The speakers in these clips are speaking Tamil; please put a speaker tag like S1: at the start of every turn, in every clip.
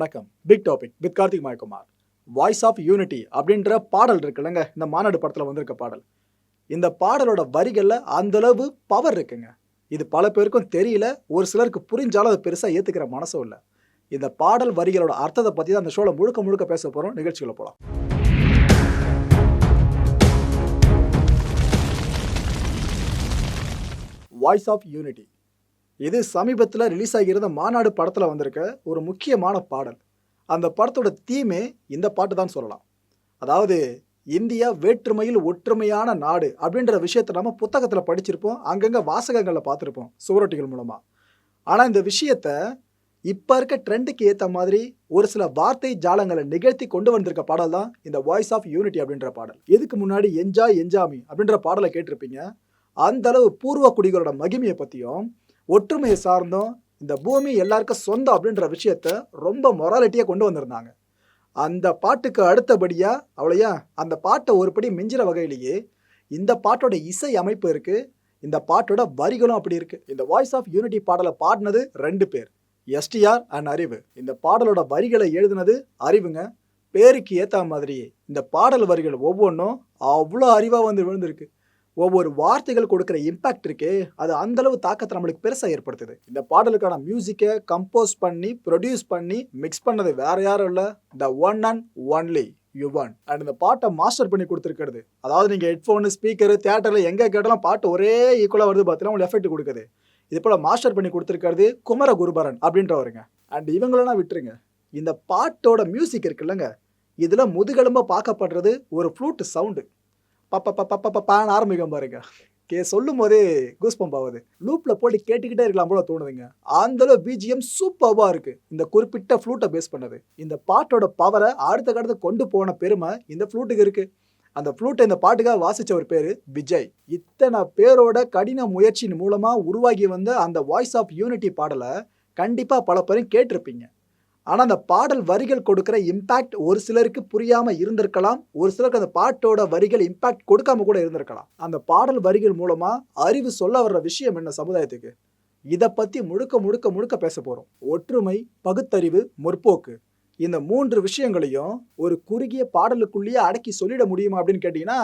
S1: வணக்கம். Big topic with Karthik Mayakumar. Voice of unity அப்படின்ற பாடல் இருக்குல்லங்க இந்த மாநாடு படத்தில் வந்திருக்க பாடல். இந்த பாடலோட வரிகளில் அந்த அளவு பவர் இருக்குங்க. இது பல பேருக்கும் தெரியல. ஒரு சிலருக்கு புரிஞ்சாலும் அதை பெருசாக ஏற்றுக்கிற மனசும் இல்லை. இந்த பாடல் வரிகளோட அர்த்தத்தை பற்றி தான் அந்த ஷோவில் முழுக்க முழுக்க பேச போகிறோம் நிகழ்ச்சிகளை போகலாம் வாய்ஸ் ஆஃப் யூனிட்டி இது சமீபத்தில் ரிலீஸ் ஆகியிருந்த மாநாடு படத்தில் வந்திருக்க ஒரு முக்கியமான பாடல். அந்த படத்தோட தீமே இந்த பாட்டு தான் சொல்லலாம். அதாவது இந்தியா வேற்றுமையில் ஒற்றுமையான நாடு அப்படின்ற விஷயத்தை நம்ம புத்தகத்தில் படிச்சிருப்போம் அங்கங்கே வாசகங்களில் பார்த்துருப்போம் சுவரொட்டிகள் மூலமாக ஆனால் இந்த விஷயத்த இப்போ இருக்க ட்ரெண்டுக்கு ஏற்ற மாதிரி ஒரு சில வார்த்தை ஜாலங்களை நிகழ்த்தி கொண்டு வந்திருக்க பாடல் தான் இந்த வாய்ஸ் ஆஃப் யூனிட்டி அப்படின்ற பாடல். இதுக்கு முன்னாடி என்ஜாய் என்ஜாமி அப்படின்ற பாடலை கேட்டிருப்பீங்க. அந்த அளவு பூர்வ குடிகளோட மகிமையை பற்றியும் ஒற்றுமையை சார்ந்தும் இந்த பூமி எல்லாருக்கும் சொந்தம் அப்படின்ற விஷயத்த ரொம்ப மொராலிட்டியாக கொண்டு வந்திருந்தாங்க. அந்த பாட்டுக்கு அடுத்தபடியாக அவளையா அந்த பாட்டை ஒருபடி மிஞ்சிற வகையிலேயே இந்த பாட்டோட இசை அமைப்பு இருக்குது இந்த பாட்டோட வரிகளும் அப்படி இருக்குது இந்த வாய்ஸ் ஆஃப் யூனிட்டி பாடலை பாடினது ரெண்டு பேர். எஸ்டிஆர் அண்ட் அறிவு இந்த பாடலோட வரிகளை எழுதினது அறிவுங்க பேருக்கு ஏற்ற மாதிரியே இந்த பாடல் வரிகள் ஒவ்வொன்றும் அவ்வளோ அறிவாக வந்து விழுந்திருக்கு. ஒவ்வொரு வார்த்தைகள் கொடுக்குற இம்பாக்ட் இருக்கே அது அந்த அளவு தாக்கத்தை நம்மளுக்கு பெருசாக ஏற்படுத்துது. இந்த பாடலுக்கான மியூசிக்கை கம்போஸ் பண்ணி ப்ரொடியூஸ் பண்ணி மிக்ஸ் பண்ணது வேற யாரும் இல்லை. The one and only Yuvan and இந்த பாட்டை மாஸ்டர் பண்ணி கொடுத்துருக்கிறது. அதாவது நீங்கள் ஹெட்ஃபோனு ஸ்பீக்கரு தேட்டரில் எங்கே கேட்டாலும் பாட்டு ஒரே ஈக்குவலாக வருது பார்த்தீங்கன்னா உங்களுக்கு எஃபெக்ட் கொடுக்குது. இது போல் மாஸ்டர் பண்ணி கொடுத்துருக்கிறது குமர குருபரன் அப்படின்றவருங்க. அண்ட் இவங்களெல்லாம் விட்டுருங்க. இந்த பாட்டோட மியூசிக் இருக்குல்லங்க. இதில் முதுகெலும்ப பார்க்கப்படுறது ஒரு ஃப்ளூட் சவுண்டு பப்ப பப்ப பப்ப பான்னு ஆரம்பிக்கும் பாருங்க. கே சொல்லும் போதே கூஸ் ஆகுது. லூப்பில் போட்டு கேட்டுக்கிட்டே இருக்கலாம் போல தோணுதுங்க. அந்தளவு பிஜிஎம் சூப்பர்வாக இருக்கு. இந்த குறிப்பிட்ட ஃப்ளூட்டை பேஸ் பண்ணது. இந்த பாட்டோட பவரை அடுத்த கடத்த கொண்டு போன பெருமை இந்த ஃப்ளூட்டுக்கு இருக்கு. அந்த ஃப்ளூட்டை இந்த பாட்டுக்காக வாசித்த ஒரு பேர் விஜய். இத்தனை பேரோட கடின முயற்சியின் மூலமாக உருவாகி வந்த அந்த வாய்ஸ் ஆஃப் யூனிட்டி பாடலை கண்டிப்பாக பல பேரும் கேட்டிருப்பீங்க. ஆனால் அந்த பாடல் வரிகள் கொடுக்குற இம்பேக்ட் ஒரு சிலருக்கு புரியாமல் இருந்திருக்கலாம். ஒரு சிலருக்கு அந்த பாட்டோட வரிகள் இம்பேக்ட் கொடுக்காம கூட இருந்திருக்கலாம். அந்த பாடல் வரிகள் மூலமாக அறிவு சொல்ல வர்ற விஷயம் என்ன சமுதாயத்துக்கு? இதை பற்றி முழுக்க முழுக்க முழுக்க பேச போகிறோம் ஒற்றுமை பகுத்தறிவு முற்போக்கு. இந்த மூன்று விஷயங்களையும் ஒரு குறுகிய பாடலுக்குள்ளேயே அடக்கி சொல்லிட முடியுமா அப்படின்னு கேட்டிங்கன்னா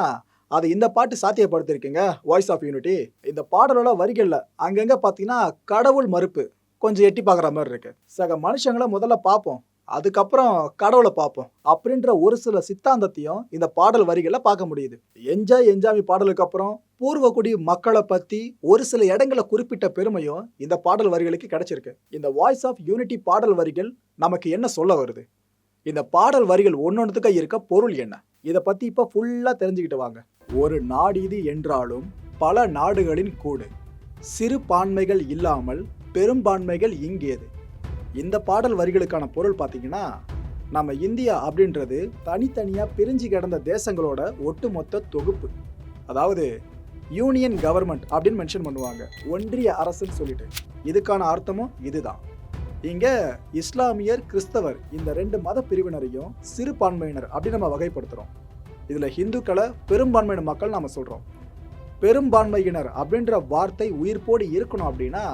S1: அதை இந்த பாட்டு சாத்தியப்படுத்திருக்கீங்க வாய்ஸ் ஆஃப் யூனிட்டி இந்த பாடலோட வரிகளில் அங்கங்கே பார்த்தீங்கன்னா கடவுள் மறுப்பு. கொஞ்சம் எட்டி பார்க்குற மாதிரி இருக்கு. சக மனுஷங்களை முதல்ல பார்ப்போம். அதுக்கப்புறம் கடவுளை பார்ப்போம். அப்படின்ற ஒரு சில சித்தாந்தத்தையும் இந்த பாடல் வரிகளில் பார்க்க முடியுது. என்ஜாய் என்ஜாமி பாடலுக்கு அப்புறம் பூர்வகுடி மக்களை பற்றி ஒரு சில இடங்களை குறிப்பிட்ட பெருமையும் இந்த பாடல் வரிகளுக்கு கிடைச்சிருக்கு. இந்த வாய்ஸ் ஆஃப் யூனிட்டி பாடல் வரிகள் நமக்கு என்ன சொல்ல வருது? இந்த பாடல் வரிகள் ஒன்னொன்றுத்துக்கா இருக்க பொருள் என்ன? இதை பற்றி இப்போ ஃபுல்லாக தெரிஞ்சுக்கிட்டு வாங்க. ஒரு நாடு இது என்றாலும் பல நாடுகளின் கூடு. சிறுபான்மைகள் இல்லாமல் பெரும்பான்மைகள் இங்கேது இந்த பாடல் வரிகளுக்கான பொருள் பார்த்தீங்கன்னா நம்ம இந்தியா அப்படின்றது தனித்தனியாக பிரிஞ்சு கிடந்த தேசங்களோட ஒட்டுமொத்த தொகுப்பு. அதாவது யூனியன் கவர்மெண்ட் அப்படின்னு மென்ஷன் பண்ணுவாங்க. ஒன்றிய அரசுன்னு சொல்லிட்டு. இதுக்கான அர்த்தமும் இதுதான். இங்கே இஸ்லாமியர் கிறிஸ்தவர் இந்த ரெண்டு மத பிரிவினரையும் சிறுபான்மையினர் அப்படின்னு நம்ம வகைப்படுத்துகிறோம் இதில் ஹிந்துக்களை பெரும்பான்மையின மக்கள் நம்ம சொல்கிறோம் பெரும்பான்மையினர் அப்படின்ற வார்த்தை உயிர்ப்போடு இருக்கணும் அப்படின்னா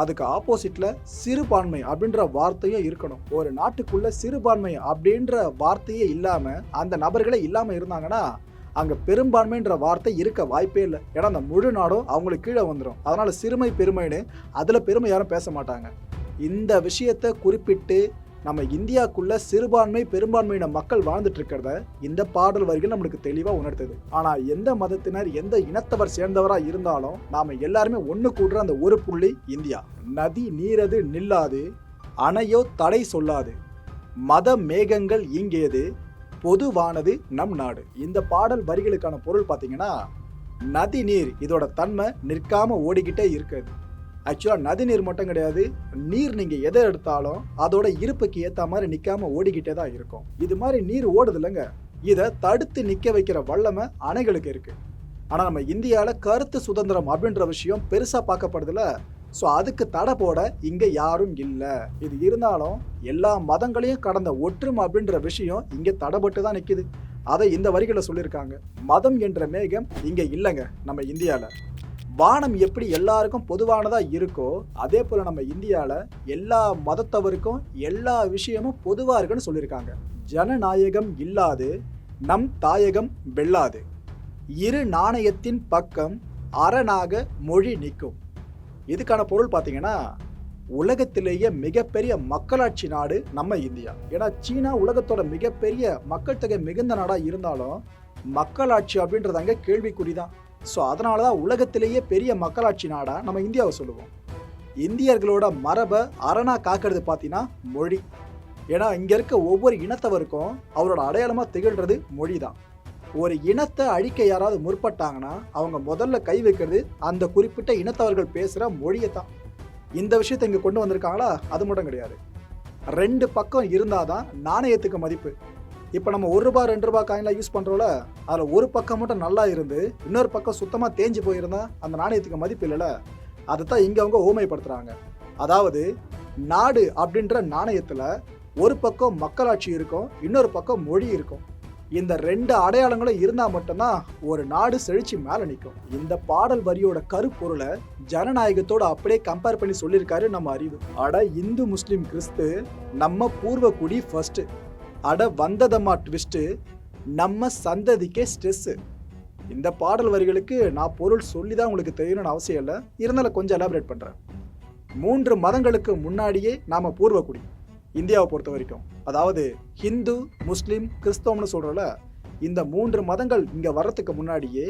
S1: அதுக்கு ஆப்போசிட்ல சிறுபான்மை அப்படின்ற வார்த்தையும் இருக்கணும். ஒரு நாட்டுக்குள்ள சிறுபான்மை அப்படின்ற வார்த்தையே இல்லாம அந்த நபர்களே இல்லாம இருந்தாங்கன்னா அங்க பெரும்பான்மைன்ற வார்த்தை இருக்க வாய்ப்பே இல்லை. ஏன்னா அந்த முழு நாடும் அவங்களுக்கு கீழே வந்துடும் அதனால சிறுமை பெருமைன்னு அதுல பெருமை யாரும் பேச மாட்டாங்க. இந்த விஷயத்தை குறிப்பிட்டு நம்ம இந்தியாக்குள்ள சிறுபான்மை பெரும்பான்மையின மக்கள் வாழ்ந்துட்டு இருக்கிறத இந்த பாடல் வரிகள் நம்மளுக்கு தெளிவா உணர்த்துது. ஆனா எந்த மதத்தினர் எந்த இனத்தவர் சேர்ந்தவரா இருந்தாலும் நாம எல்லாருமே ஒன்று கூடுற அந்த ஒரு புள்ளி இந்தியா. நதி நீரது நில்லாது அணையோ தடை சொல்லாது. மத மேகங்கள் இங்கேது பொதுவானது நம் நாடு. இந்த பாடல் வரிகளுக்கான பொருள் பார்த்தீங்கன்னா நதி நீர் இதோட தன்மை நிற்காம ஓடிக்கிட்டே இருக்குது ஆக்சுவலாக நதி நீர் மட்டும் கிடையாது நீர் நீங்கள் எதை எடுத்தாலும் அதோட இருப்புக்கு ஏற்ற மாதிரி நிற்காம ஓடிக்கிட்டே தான் இருக்கும். இது மாதிரி நீர் ஓடுது இல்லைங்க இதை தடுத்து நிற்க வைக்கிற வல்லமை அணைகளுக்கு இருக்குது ஆனால் நம்ம இந்தியாவில் கருத்து சுதந்திரம் அப்படின்ற விஷயம் பெருசாக பார்க்கப்படுதுல ஸோ அதுக்கு தடை போட இங்கே யாரும் இல்லை. இது இருந்தாலும் எல்லா மதங்களையும் கடந்த ஒற்றுமை அப்படின்ற விஷயம் இங்கே தடைப்பட்டு தான் நிற்கிது அதை இந்த வரிகளை சொல்லியிருக்காங்க. மதம் என்ற மேகம் இங்கே இல்லைங்க நம்ம இந்தியாவில் வானம் எப்படி எல்லாருக்கும் பொதுவானதா இருக்கோ அதே போல நம்ம இந்தியால எல்லா மதத்தவருக்கும் எல்லா விஷயமும் பொதுவா இருக்குன்னு சொல்லியிருக்காங்க. ஜனநாயகம் இல்லாது நம் தாயகம் வெல்லாது. இரு நாணயத்தின் பக்கம் அரணாக மொழி நிற்கும். இதுக்கான பொருள் பார்த்தீங்கன்னா உலகத்திலேயே மிகப்பெரிய மக்களாட்சி நாடு நம்ம இந்தியா. ஏன்னா சீனா உலகத்தோட மிகப்பெரிய மக்கள் தொகை மிகுந்த நாடாக இருந்தாலும் மக்களாட்சி அப்படின்றது அங்கே கேள்விக்குறிதான். ஸோ அதனால தான் உலகத்திலேயே பெரிய மக்களாட்சி நாடாக நம்ம இந்தியாவை சொல்லுவோம். இந்தியர்களோட மரபை அரணாக காக்கிறது பார்த்தீங்கன்னா மொழி. ஏன்னா இங்கே இருக்க ஒவ்வொரு இனத்தவருக்கும் அவரோட அடையாளமாக திகழ்கிறது மொழி தான் ஒரு இனத்தை அழிக்க யாராவது முற்பட்டாங்கன்னா அவங்க முதல்ல கை வைக்கிறது அந்த குறிப்பிட்ட இனத்தவர்கள் பேசுகிற மொழியை தான் இந்த விஷயத்தை இங்கே கொண்டு வந்திருக்காங்களா? அது மட்டும் கிடையாது. ரெண்டு பக்கம் இருந்தால் தான் நாணயத்துக்கு மதிப்பு. இப்போ நம்ம ஒரு ரூபா ரெண்டு ரூபா காயின்லாம் யூஸ் பண்ணுறோம்ல அதில் ஒரு பக்கம் மட்டும் நல்லா இருந்து இன்னொரு பக்கம் சுத்தமாக தேஞ்சு போயிருந்தா அந்த நாணயத்துக்கு மதிப்பு இல்லைல்ல? அதை தான் இங்கே அவங்க ஓமைப்படுத்துகிறாங்க அதாவது நாடு அப்படின்ற நாணயத்தில் ஒரு பக்கம் மக்களாட்சி இருக்கும் இன்னொரு பக்கம் மொழி இருக்கும். இந்த ரெண்டு அடையாளங்களும் இருந்தால் மட்டும்தான் ஒரு நாடு செழிச்சு மேலே நிற்கும் இந்த பாடல் வரியோட கருப்பொருளை ஜனநாயகத்தோட அப்படியே கம்பேர் பண்ணி சொல்லியிருக்காரு நம்ம அறிவு. அட இந்து முஸ்லீம் கிறிஸ்து நம்ம பூர்வக்குடி ஃபர்ஸ்ட்டு ஃபர்ஸ்ட் அட வந்ததம்மா ட்விஸ்ட்டு நம்ம சந்ததிக்கே ஸ்ட்ரெஸ்ஸு இந்த பாடல் வரிகளுக்கு நான் பொருள் சொல்லி தான் உங்களுக்கு தெரியணும்னு அவசியம் இல்லை. இருந்தாலும் கொஞ்சம் எலாபரேட் பண்ணுறேன் மூன்று மதங்களுக்கு முன்னாடியே நாம் பூர்வக்குடி இந்தியாவை பொறுத்த வரைக்கும். அதாவது ஹிந்து முஸ்லீம் கிறிஸ்தவம்னு சொல்கிறல இந்த மூன்று மதங்கள் இங்கே வர்றதுக்கு முன்னாடியே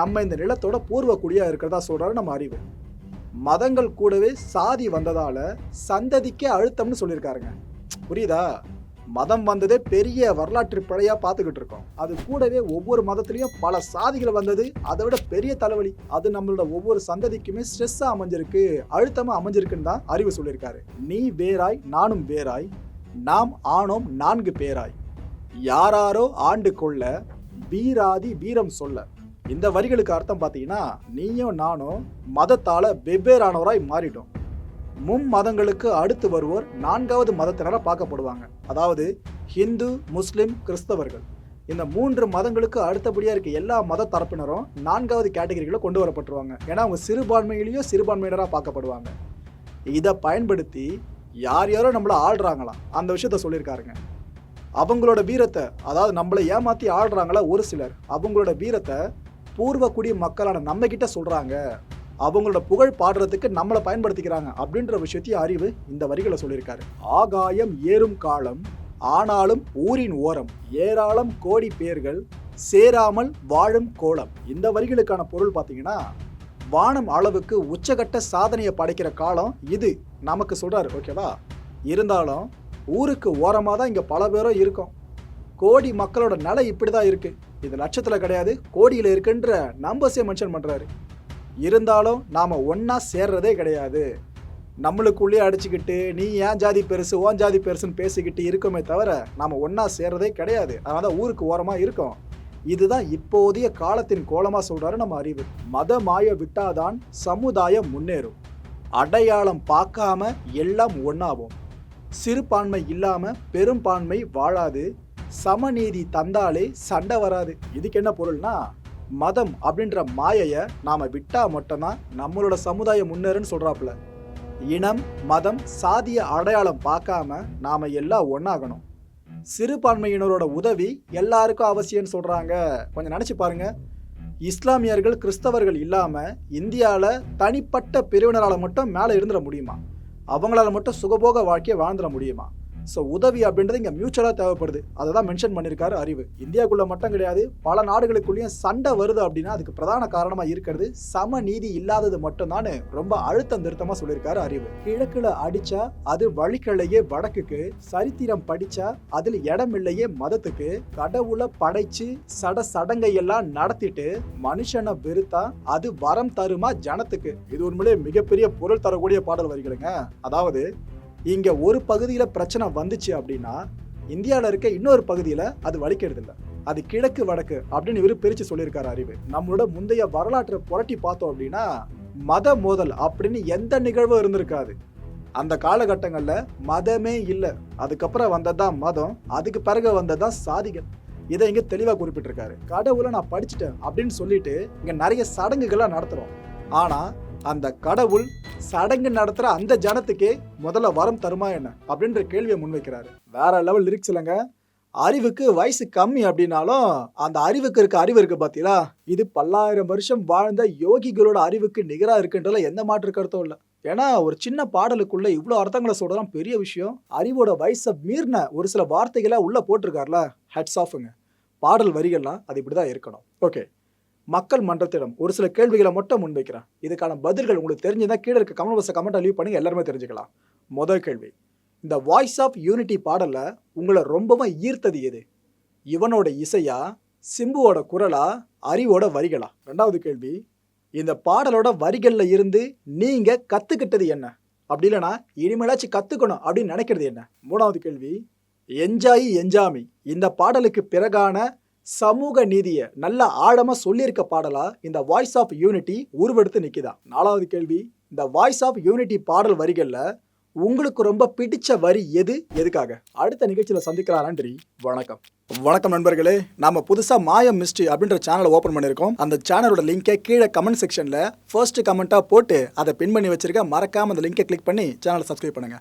S1: நம்ம இந்த நிலத்தோட பூர்வக்குடியாக இருக்கிறதா சொல்கிறாரு நம்ம அறிவு. மதங்கள் கூடவே சாதி வந்ததால் சந்ததிக்கே அழுத்தம்னு சொல்லியிருக்காருங்க. புரியுதா? மதம் வந்ததே பெரிய வரலாற்று பிழையாக பார்த்துக்கிட்டு இருக்கோம். அது கூடவே ஒவ்வொரு மதத்துலேயும் பல சாதிகள் வந்தது. அதை விட பெரிய தலைவலி அது நம்மளோட ஒவ்வொரு சந்ததிக்குமே ஸ்ட்ரெஸ்ஸாக அமைஞ்சிருக்கு அழுத்தமாக அமைஞ்சிருக்குன்னு தான் அறிவு சொல்லியிருக்காரு. நீ வேறாய் நானும் வேறாய் நாம் ஆனோம் நான்கு பேராய். யாராரோ ஆண்டு கொள்ள வீராதி வீரம் சொல்ல. இந்த வரிகளுக்கு அர்த்தம் பார்த்தீங்கன்னா நீயும் நானும் மதத்தால் வெவ்வேறானவராய் மாறிட்டோம். மும் மதங்களுக்கு அடுத்து வருவோர் நான்காவது மதத்தினராக பார்க்கப்படுவாங்க. அதாவது ஹிந்து முஸ்லிம் கிறிஸ்தவர்கள். இந்த மூன்று மதங்களுக்கு அடுத்தபடியாக இருக்க எல்லா மத தரப்பினரும் நான்காவது கேட்டகரிகளை கொண்டு வரப்பட்டுருவாங்க. ஏன்னா அவங்க சிறுபான்மையிலையும் சிறுபான்மையினராக பார்க்கப்படுவாங்க. இதை பயன்படுத்தி யார் யாரோ நம்மளை ஆள்றாங்களாம். அந்த விஷயத்த சொல்லியிருக்காருங்க. அவங்களோட வீரத்தை அதாவது நம்மளை ஏமாற்றி ஆள்றாங்களா ஒரு சிலர். அவங்களோட வீரத்தை பூர்வக்குடி மக்களான நம்மகிட்ட சொல்கிறாங்க அவங்களோட புகழ் பாடுறதுக்கு நம்மளை பயன்படுத்திக்கிறாங்க அப்படின்ற விஷயத்தையும் அறிவு இந்த வரிகளை சொல்லியிருக்காரு. ஆகாயம் ஏறும் காலம் ஆனாலும் ஊரின் ஓரம் ஏராளம் கோடி பேர்கள் சேராமல் வாழும் கோலம். இந்த வரிகளுக்கான பொருள் பார்த்தீங்கன்னா வானம் அளவுக்கு உச்சகட்ட சாதனையை படைக்கிற காலம் இது. நமக்கு சொல்கிறாரு ஓகேவா இருந்தாலும் ஊருக்கு ஓரமாக தான் இங்கே பல பேரும் இருக்கும். கோடி மக்களோட நிலை இப்படி தான் இருக்குது இது லட்சத்தில் கிடையாது கோடியில் இருக்குன்ற நம்பர்ஸே மென்ஷன் பண்ணுறாரு இருந்தாலும் நாம் ஒன்றா சேர்றதே கிடையாது. நம்மளுக்குள்ளேயே அடிச்சுக்கிட்டு நீ ஏன் ஜாதி பெருசு ஓன் ஜாதி பெருசுன்னு பேசிக்கிட்டு இருக்கோமே தவிர நாம் ஒன்றா சேர்றதே கிடையாது. அதனால தான் ஊருக்கு ஓரமாக இருக்கோம். இதுதான் இப்போதைய காலத்தின் கோலமாக சொல்கிறாரு நம்ம அறிவு. மத மாய விட்டாதான் சமுதாயம் முன்னேறும். அடையாளம் பார்க்காம எல்லாம் ஒன்றாகும் சிறுபான்மை இல்லாமல் பெரும்பான்மை வாழாது. சமநீதி தந்தாலே சண்டை வராது. இதுக்கு என்ன பொருள்னா மதம் அப்படின்ற மாயையை நாம் விட்டால் மட்டும்தான் நம்மளோட சமுதாயம் முன்னேறுன்னு சொல்கிறாப்புல இனம் மதம் சாதிய அடையாளம் பார்க்காம நாம் எல்லாம் ஒன்றாகணும் சிறுபான்மையினரோட உதவி எல்லாருக்கும் அவசியம்னு சொல்கிறாங்க கொஞ்சம் நினச்சி பாருங்க. இஸ்லாமியர்கள் கிறிஸ்தவர்கள் இல்லாமல் இந்தியாவில் தனிப்பட்ட பிரிவினரால் மட்டும் மேலே இருந்துட முடியுமா? அவங்களால மட்டும் சுகபோக வாழ்க்கையை வாழ்ந்துட முடியுமா? ஸோ உதவி அப்படின்றது இங்கே மியூச்சுவலாக தேவைப்படுது. அதை தான் மென்ஷன் பண்ணியிருக்காரு அறிவு. இந்தியாவுக்குள்ள மட்டும் கிடையாது பல நாடுகளுக்குள்ளேயும் சண்டை வருது அப்படின்னா அதுக்கு பிரதான காரணமாக இருக்கிறது சம நீதி இல்லாதது மட்டும்தான் ரொம்ப அழுத்தம் திருத்தமாக சொல்லியிருக்காரு அறிவு. கிழக்கில் அடித்தா அது வழிக்கிழையே வடக்குக்கு சரித்திரம் படித்தா அதில் இடம் இல்லையே மதத்துக்கு கடவுளை படைச்சு சட சடங்கை எல்லாம் நடத்திட்டு மனுஷனை வெறுத்தா அது வரம் தருமா ஜனத்துக்கு? இது உண்மையிலே மிகப்பெரிய பொருள் தரக்கூடிய பாடல் வரிகளுங்க. அதாவது இங்கே ஒரு பகுதியில் பிரச்சனை வந்துச்சு அப்படின்னா இந்தியாவில் இருக்க இன்னொரு பகுதியில் அது வலிக்கிறது இல்லை அது கிழக்கு வடக்கு அப்படின்னு இவர் பிரித்து சொல்லியிருக்காரு அறிவு. நம்மளோட முந்தைய வரலாற்றை புரட்டி பார்த்தோம் அப்படின்னா மத மோதல் அப்படின்னு எந்த நிகழ்வும் இருந்திருக்காது. அந்த காலகட்டங்களில் மதமே இல்லை. அதுக்கப்புறம் வந்தது தான் மதம் அதுக்கு பிறகு வந்தது தான் சாதிகள். இதை இங்கே தெளிவாக குறிப்பிட்டிருக்காரு. கடவுளை நான் படிச்சுட்டேன் அப்படின்னு சொல்லிட்டு இங்கே நிறைய சடங்குகள்லாம் நடத்துகிறோம் ஆனால் அந்த கடவுள் சடங்கு நடத்துற அந்த ஜனத்துக்கே முதல்ல வரம் தருமா என்ன? அப்படின்ற கேள்வியை முன்வைக்கிறாரு. வேற லெவல் லிரிக்ஸ் இல்லைங்க. அறிவுக்கு வயசு கம்மி அப்படின்னாலும் அந்த அறிவுக்கு இருக்க அறிவு இருக்கு பாத்தீங்களா? இது பல்லாயிரம் வருஷம் வாழ்ந்த யோகிகளோட அறிவுக்கு நிகரா இருக்குன்றதுல எந்த மாற்று கருத்தும் இல்லை. ஏன்னா ஒரு சின்ன பாடலுக்குள்ள இவ்வளோ அர்த்தங்களை சொல்றதுலாம் பெரிய விஷயம். அறிவோட வயசை மீறின ஒரு சில வார்த்தைகளை உள்ள போட்டிருக்காருல ஹெட்ஸ் ஆஃபுங்க பாடல் வரிகள்லாம் அது இப்படிதான் இருக்கணும். ஓகே மக்கள் மன்றத்திடம் ஒரு சில கேள்விகளை மட்டும் முன்வைக்கிறேன். இதுக்கான பதில்கள் உங்களுக்கு தெரிஞ்சதா கீழே இருக்க கமெண்ட் பாக்ஸை கமெண்ட் லீவ் பண்ணி எல்லாருமே தெரிஞ்சுக்கலாம். முதல் கேள்வி இந்த வாய்ஸ் ஆஃப் யூனிட்டி பாடலில் உங்களை ரொம்பவும் ஈர்த்தது எது? இவனோட இசையா சிம்புவோட குரலா அறிவோட வரிகளா? ரெண்டாவது கேள்வி இந்த பாடலோட வரிகளில் இருந்து நீங்கள் கற்றுக்கிட்டது என்ன? அப்படி இல்லைனா இனிமேலாச்சும் கற்றுக்கணும் அப்படின்னு நினைக்கிறது என்ன? மூணாவது கேள்வி என்ஜாயி என்ஜாமி இந்த பாடலுக்கு பிறகான சமூக நீதியை நல்ல ஆழமாக சொல்லியிருக்க பாடலாக இந்த வாய்ஸ் ஆஃப் யூனிட்டி உருவெடுத்து நிக்குதா? நாலாவது கேள்வி இந்த வாய்ஸ் ஆஃப் யூனிட்டி பாடல் வரிகளில் உங்களுக்கு ரொம்ப பிடிச்ச வரி எது? எதுக்காக? அடுத்த நிகழ்ச்சியில் சந்திக்கலாம் நன்றி வணக்கம். வணக்கம் நண்பர்களே நாம புதுசா மாயம் மிஸ்ட்ரி அப்படின்ற சேனலை ஓபன் பண்ணியிருக்கோம். அந்த சேனலோட லிங்கை கீழே கமெண்ட் செக்ஷன்ல ஃபர்ஸ்ட் கமெண்டா போட்டு அதை பின் பண்ணி வச்சிருக்க மறக்காம அந்த லிங்கை கிளிக் பண்ணி சேனலை சப்ஸ்கிரைப் பண்ணுங்க.